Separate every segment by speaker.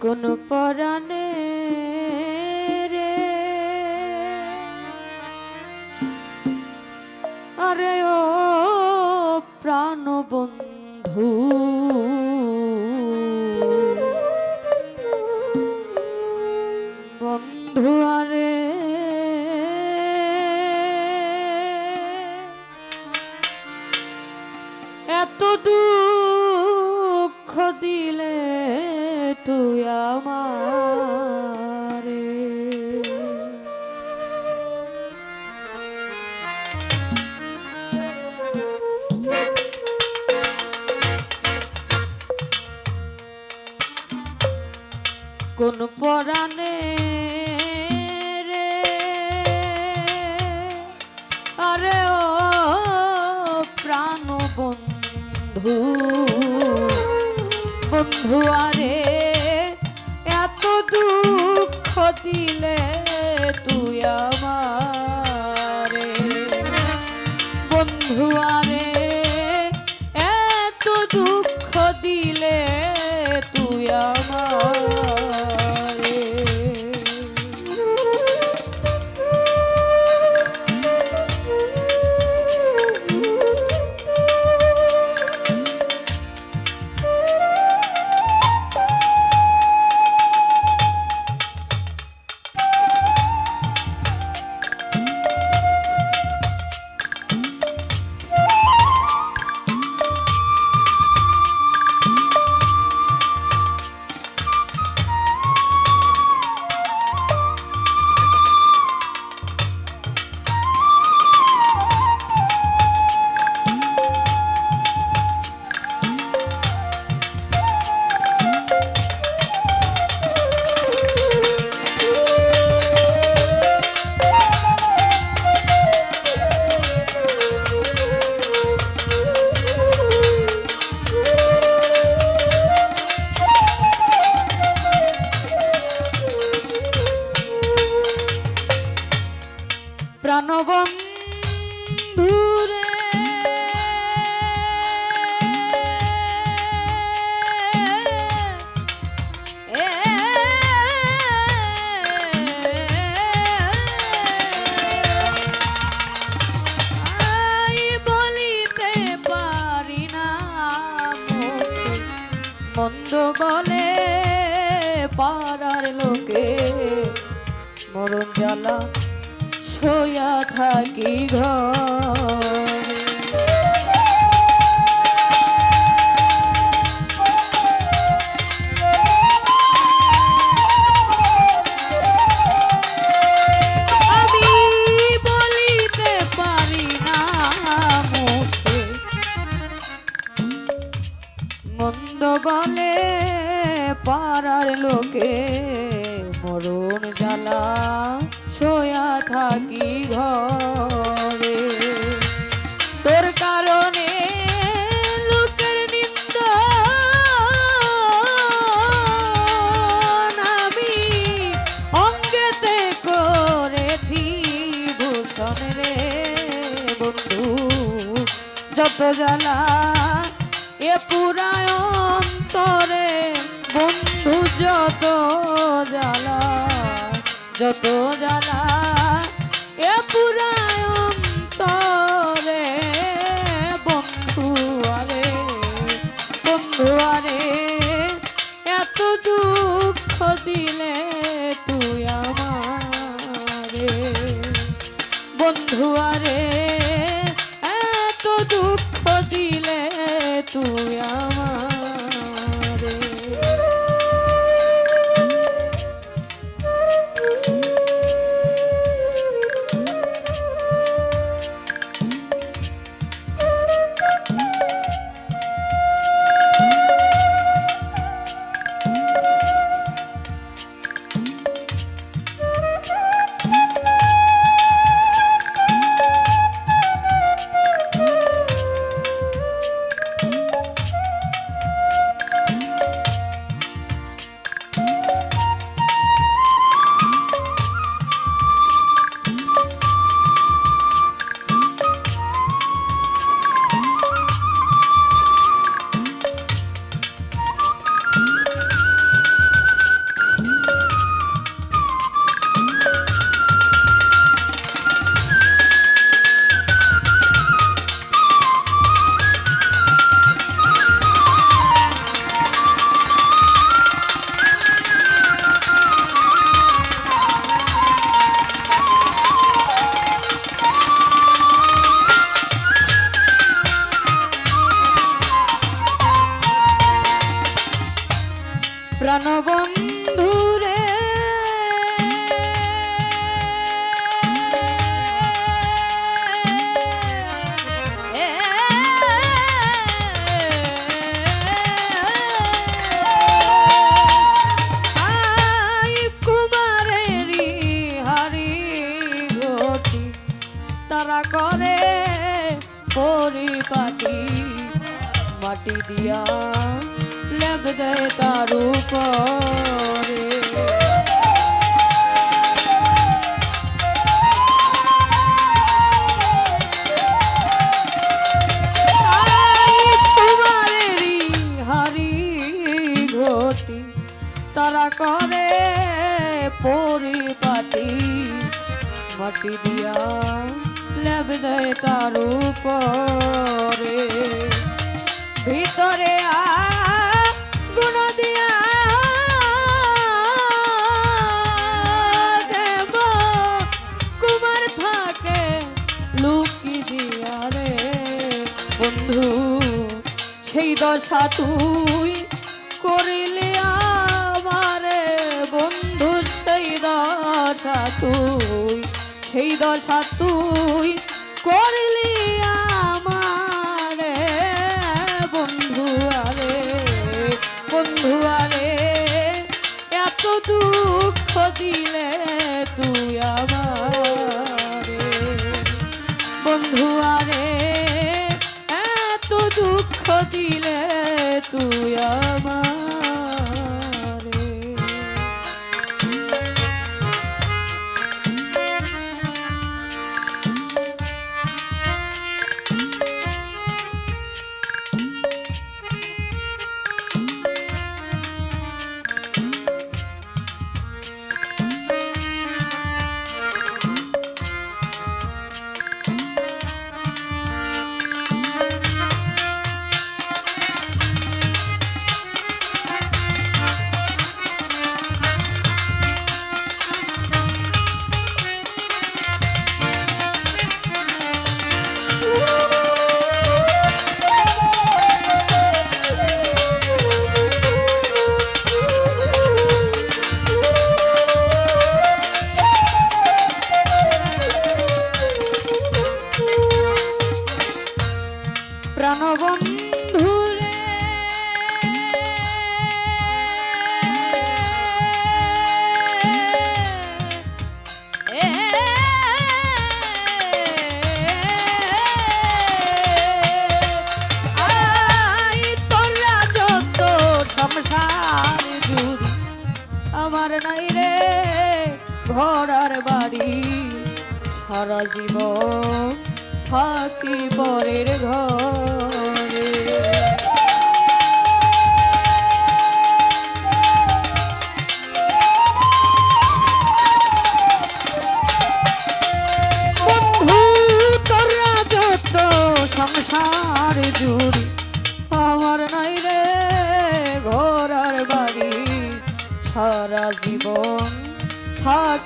Speaker 1: কোন পরাণে রে? আরে ও প্রাণ বন্ধু কোন পরাণে রে? আরে ও প্রাণ বন্ধু বন্ধু আরে এত দুঃখ দিলে মরণ জ্বালা শোয়া থাকি ঘরে। বলে পাড়ার লোকে মরণ জ্বালা শোয়া থাকি ঘরে। তোর কারণে লোকের অঙ্গেতে করেছি রে যত জ্বালা এ যত জ্বালা এ পুরায় অন্তরে বন্ধু আরে এত দুঃখ দিলে তুই আমারে। বন্ধু এত দুঃখ দিলে তুই আমারে। লেব দেয় তার উপরে। তারা করে পরিপাটি। মাটি দিয়া লেব দেয় তার উপরে। ভিতরে গুণ দিয়া দেব। কুমার থাকে লুকি দিয়া রে। বন্ধু, সেই দশা তুই করিলে আমারে। বন্ধু, সেই দশা তুই, সেই দশা তুই দুঃখ দিলে তুই আমার। বন্ধু আরে এত দুঃখ দিলে তুই ঘর আর বাড়ি। সারা জীবন থাকি পরের ঘরে।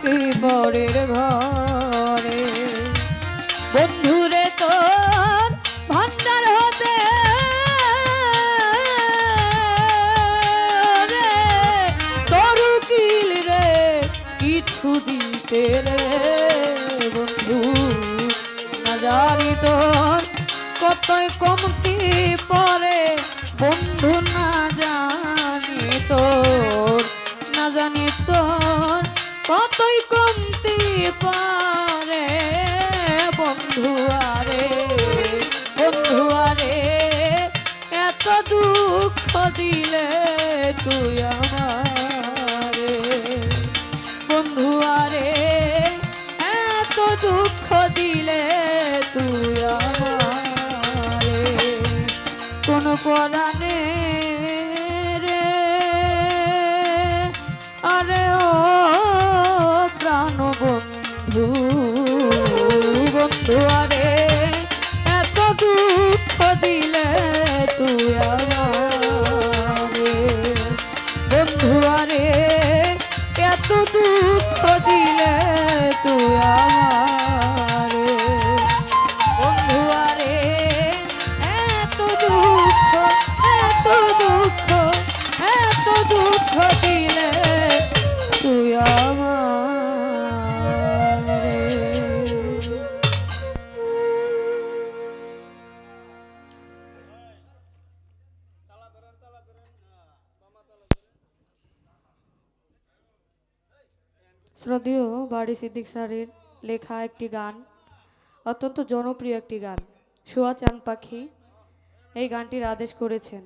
Speaker 1: থাকি পরের ঘরে। বন্ধুরে তোর ভান্ডার হতে তোর উকিল রে কিছু দিতে রে। বন্ধু, না জানি তোর কতই কতই কমতি পারে বন্ধু আরে বন্ধু আরে এত দুঃখ দিলে তুই শ্রদ্ধেয় বাড়ি সিদ্দিক স্যারের লেখা একটি গান, অত্যন্ত জনপ্রিয় একটি গান শোয়া চান পাখি, এই গানটির আদেশ করেছেন।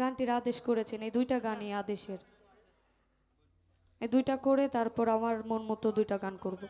Speaker 1: গানটির আদেশ করেছেন, এই দুইটা গানই আদেশের। এই দুইটা করে তারপর আমার মন মতো দুইটা গান করব।